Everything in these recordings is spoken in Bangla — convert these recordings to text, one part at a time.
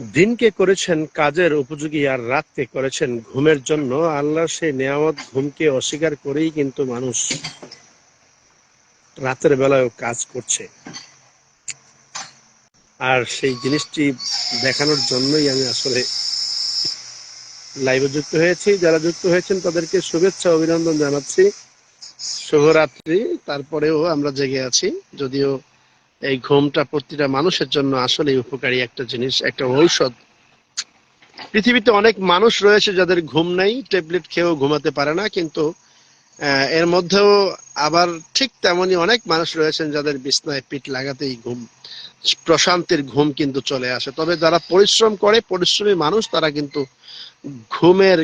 দিনকে করেছেন, কাজের উপযোগী আর রাতকে করেছেন ঘুমের জন্য। আল্লাহ সেই নিয়ামত ঘুমকে অস্বীকার করেই কিন্তু মানুষ রাতের বেলায় কাজ করছে। আর সেই জিনিসটি দেখানোর জন্যই আমি আসলে লাইভে যুক্ত হয়েছি। যারা যুক্ত হয়েছেন, তাদেরকে শুভেচ্ছা, অভিনন্দন জানাচ্ছি। শুভরাত্রি। তারপরেও আমরা জেগে আছি, যদিও এই ঘুমটা প্রতিটা মানুষের জন্য আসলে উপকারী একটা জিনিস, একটা ঔষধ। পৃথিবীতে অনেক মানুষ রয়েছে যাদের ঘুম নেই, ট্যাবলেট খেয়েও ঘুমাতে পারে না, কিন্তু এর মধ্যেও আবার ঠিক তেমনি অনেক মানুষ রয়েছেন যাদের বিছনায় পিঠ লাগাতেই ঘুম, প্রশান্তির ঘুম কিন্তু চলে আসে। তবে যারা পরিশ্রম করে, পরিশ্রমী মানুষ, তারা কিন্তু ঘুমের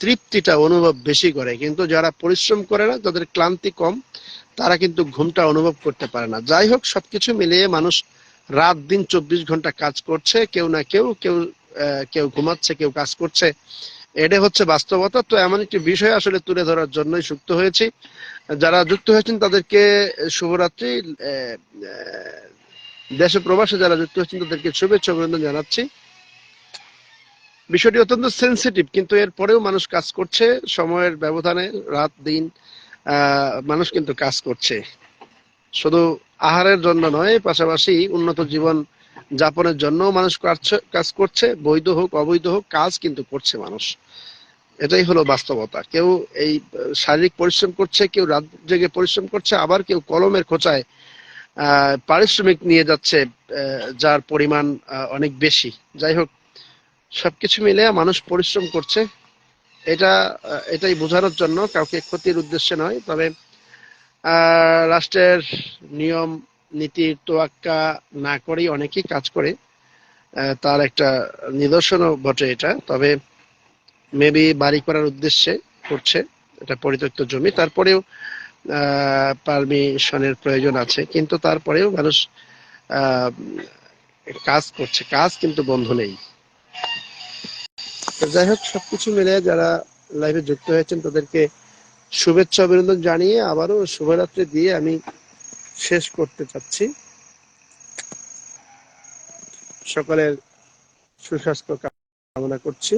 তৃপ্তিটা অনুভব বেশি করে। কিন্তু যারা পরিশ্রম করে না যাদের ক্লান্তি কম তারা কিন্তু ঘুমটা অনুভব করতে পারে না। যাই হোক, সবকিছু মিলিয়ে মানুষ রাত দিন চব্বিশ ঘণ্টা কাজ করছে, কেউ না কেউ কেউ কেউ ঘুমাচ্ছে, কেউ কাজ করছে। এটা হচ্ছে বাস্তবতা। তো এমন একটি বিষয় আসলে তুলে ধরার জন্যই যুক্ত হয়েছি। যারা যুক্ত হয়েছেন তাদেরকে শুভরাত্রি দেশে প্রবাসে যারা যুক্ত হয়েছেন তাদেরকে শুভেচ্ছা অভিনন্দন জানাচ্ছি। বিষয়টি অত্যন্ত সেন্সিটিভ কিন্তু এরপরেও মানুষ কাজ করছে সময়ের ব্যবধানে, রাত, দিন। মানুষ কিন্তু কাজ করছে। শুধু আহারের জন্য নয়, পাশাপাশি উন্নত জীবন যাপনের জন্য মানুষ কাজ- করছে। বৈধ হোক, অবৈধ হোক, কাজ কিন্তু করছে মানুষ। এটাই হলো বাস্তবতা। কেউ এই শারীরিক পরিশ্রম করছে, কেউ রাত জেগে পরিশ্রম করছে, আবার কেউ কলমের খোঁচায় পারিশ্রমিক নিয়ে যাচ্ছে যার পরিমাণ অনেক বেশি। যাই হোক, সবকিছু মিলে মানুষ পরিশ্রম করছে। এটা, এটাই বোঝানোর জন্য, কাউকে ক্ষতির উদ্দেশ্যে নয়, তবে রাষ্ট্রের নিয়ম নীতির তোয়াক্কা না করেই অনেকেই কাজ করে তার একটা নিদর্শনও বটে এটা, তবে মেবি বাড়ি করার উদ্দেশ্যে করছে, এটা পরিত্যক্ত জমি, তারপরেও পারমিশনের প্রয়োজন আছে, কিন্তু তারপরেও মানুষ কাজ করছে, কাজ কিন্তু বন্ধ নেই। তো যাই হোক, সবকিছু মিলে যারা লাইভে যুক্ত হয়েছেন, তাদেরকে শুভেচ্ছা অভিনন্দন জানিয়ে আবারও শুভরাত্রি দিয়ে আমি শেষ করতে চাচ্ছি। সকালের সুস্বাস্থ্য কামনা করছি।